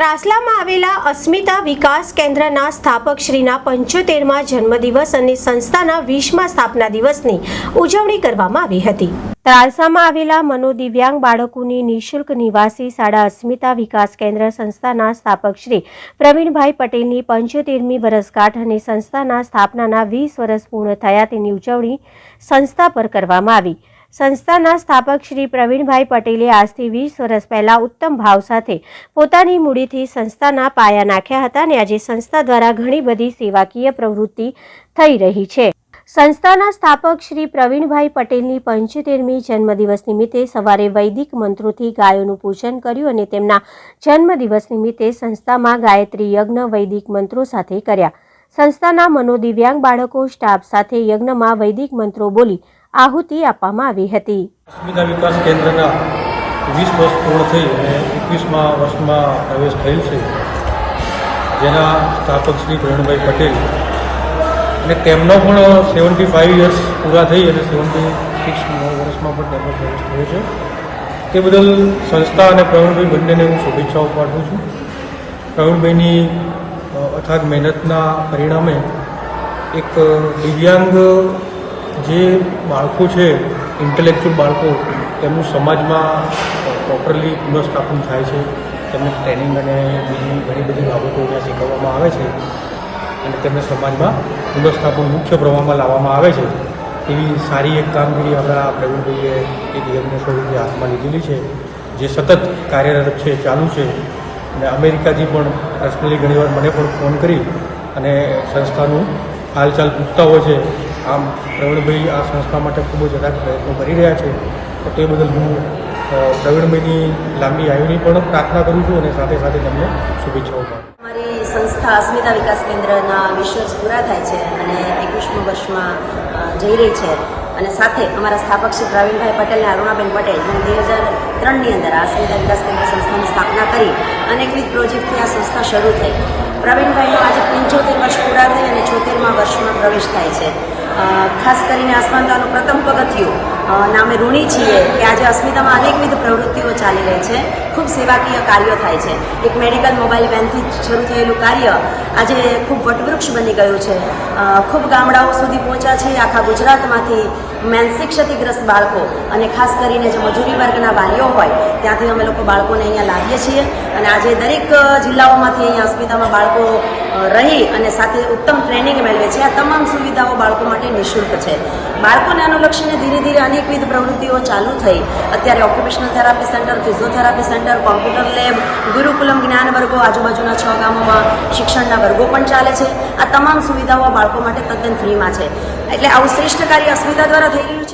ત્રાસલામાં આવેલા અસ્મિતા વિકાસ કેન્દ્રના સ્થાપક શ્રીના પંચોતેરમાં જન્મદિવસ અને સંસ્થાના વીસમા સ્થાપના દિવસની ઉજવણી કરવામાં આવી હતી. ત્રાલસામાં આવેલા મનોદિવ્યાંગ બાળકોની નિઃશુલ્ક નિવાસી શાળા અસ્મિતા વિકાસ કેન્દ્ર સંસ્થાના સ્થાપક શ્રી પ્રવીણભાઈ પટેલની પંચોતેરમી વરસગાંઠ અને સંસ્થાના સ્થાપનાના વીસ વર્ષ પૂર્ણ થયા તેની ઉજવણી સંસ્થા પર કરવામાં આવી. સંસ્થાના સ્થાપક શ્રી પ્રવીણભાઈ પટેલે આજથી વીસ વર્ષ પહેલા ઉત્તમ ભાવ સાથે પોતાની મૂડીથી સંસ્થાના પાયા નાખ્યા હતા અને આજે સંસ્થા દ્વારા ઘણી બધી સેવાકીય પ્રવૃત્તિ થઈ રહી છે. સંસ્થાના સ્થાપક શ્રી પ્રવીણભાઈ પટેલની પંચોતેરમી જન્મદિવસ નિમિત્તે સવારે વૈદિક મંત્રોથી ગાયોનું પૂજન કર્યું અને તેમના જન્મદિવસ નિમિત્તે સંસ્થામાં ગાયત્રી યજ્ઞ વૈદિક મંત્રો સાથે કર્યા. સંસ્થાના મનોદિવ્યાંગ બાળકો સ્ટાફ સાથે યજ્ઞમાં વૈદિક મંત્રો બોલી આહુતિ આપવામાં આવી હતી. અસ્મિતા વિકાસ કેન્દ્રના વીસ વર્ષ પૂર્ણ થઈ અને એકવીસમાં વર્ષમાં પ્રવેશ થયેલ છે. જેના સ્થાપક શ્રી પ્રવીણભાઈ પટેલ અને તેમનો પણ સેવન્ટી ફાઇવ યર્સ પૂરા થઈ અને સેવન્ટી સિક્સ વર્ષમાં પણ તેમનો પ્રવેશ થયો છે. તે બદલ સંસ્થા અને પ્રવીણભાઈ બંનેને હું શુભેચ્છાઓ પાઠવું છું. પ્રવીણભાઈની અથાગ મહેનતના પરિણામે એક દિવ્યાંગ જે બાળકો છે ઇન્ટેલેક્ચ્યુઅલ બાળકો, તેમનું સમાજમાં પ્રોપરલી પુનઃસ્થાપન થાય છે. તેમને ટ્રેનિંગ અને બીજી ઘણી બધી બાબતો ત્યાં શીખવવામાં આવે છે. અને તેમને સમાજમાં પુનઃસ્થાપન મુખ્ય પ્રવાહમાં લાવવામાં આવે છે. એવી સારી એક કામગીરી આપણા પ્રવીણભાઈએ એક યજ્ઞ સ્વરૂપે હાથમાં લીધેલી છે, જે સતત કાર્યરત છે, ચાલુ છે. અને અમેરિકાથી પણ પર્સનલી ઘણીવાર મને પણ ફોન કરી અને સંસ્થાનું હાલચાલ પૂછતા હોય છે આમ પ્રવીણભાઈ આ સંસ્થા માટે ખૂબ જ અદાક પ્રયત્નો કરી રહ્યા છે. તો તે બદલ હું પ્રવીણભાઈની લાંબી આયુની પણ પ્રાર્થના કરું છું અને સાથે સાથે તમને શુભેચ્છાઓ પણ. અમારી સંસ્થા અસ્મિતા વિકાસ કેન્દ્રના વીસ પૂરા થાય છે અને એકવીસમું વર્ષમાં જઈ રહી છે. અને સાથે અમારા સ્થાપક શ્રી પ્રવીણભાઈ પટેલ અને અરુણાબેન પટેલ જેણે બે હજાર ત્રણની અંદર આ અસ્મિતા વિકાસ કેન્દ્ર સંસ્થાની સ્થાપના કરી અનેકવિધ પ્રોજેક્ટથી આ સંસ્થા શરૂ થઈ. પ્રવીણભાઈનો આજે પંચોતેર વર્ષ પૂરા થઈ અને છોતેરમાં વર્ષમાં પ્રવેશ થાય છે. ખાસ કરીને અસ્મિતાનું પ્રથમ પગથિયું નામે ઋણી છીએ કે આજે અસ્મિતામાં અનેકવિધ પ્રવૃત્તિઓ ચાલી રહી છે. ખૂબ સેવાકીય કાર્યો થાય છે. એક મેડિકલ મોબાઈલ વેનથી શરૂ થયેલું કાર્ય આજે ખૂબ વટવૃક્ષ બની ગયું છે. ખૂબ ગામડાઓ સુધી પહોંચ્યા છે આખા ગુજરાતમાંથી માનસિક ક્ષતિગ્રસ્ત બાળકો અને ખાસ કરીને જે મજૂરી વર્ગના વાલીઓ હોય, ત્યાંથી અમે લોકો બાળકોને અહીંયા લાવીએ છીએ. અને આજે દરેક જિલ્લાઓમાંથી અહીંયા અસ્મિતામાં બાળકો રહી અને સાથે ઉત્તમ ટ્રેનિંગ મેળવે છે. આ તમામ સુવિધાઓ બાળકો માટે નિઃશુલ્ક છે. બાળકોને અનુલક્ષીને ધીરે ધીરે અનેકવિધ પ્રવૃત્તિઓ ચાલુ થઈ. અત્યારે occupational therapy centre physiotherapy centre computer lab Gurukulam જ્ઞાન વર્ગો, આજુબાજુના છ ગામોમાં શિક્ષણના વર્ગો પણ ચાલે છે. આ તમામ સુવિધાઓ બાળકો માટે તદ્દન ફ્રીમાં છે. એટલે આવું શ્રેષ્ઠ કાર્ય અસ્મિતા દ્વારા થઈ રહ્યું છે.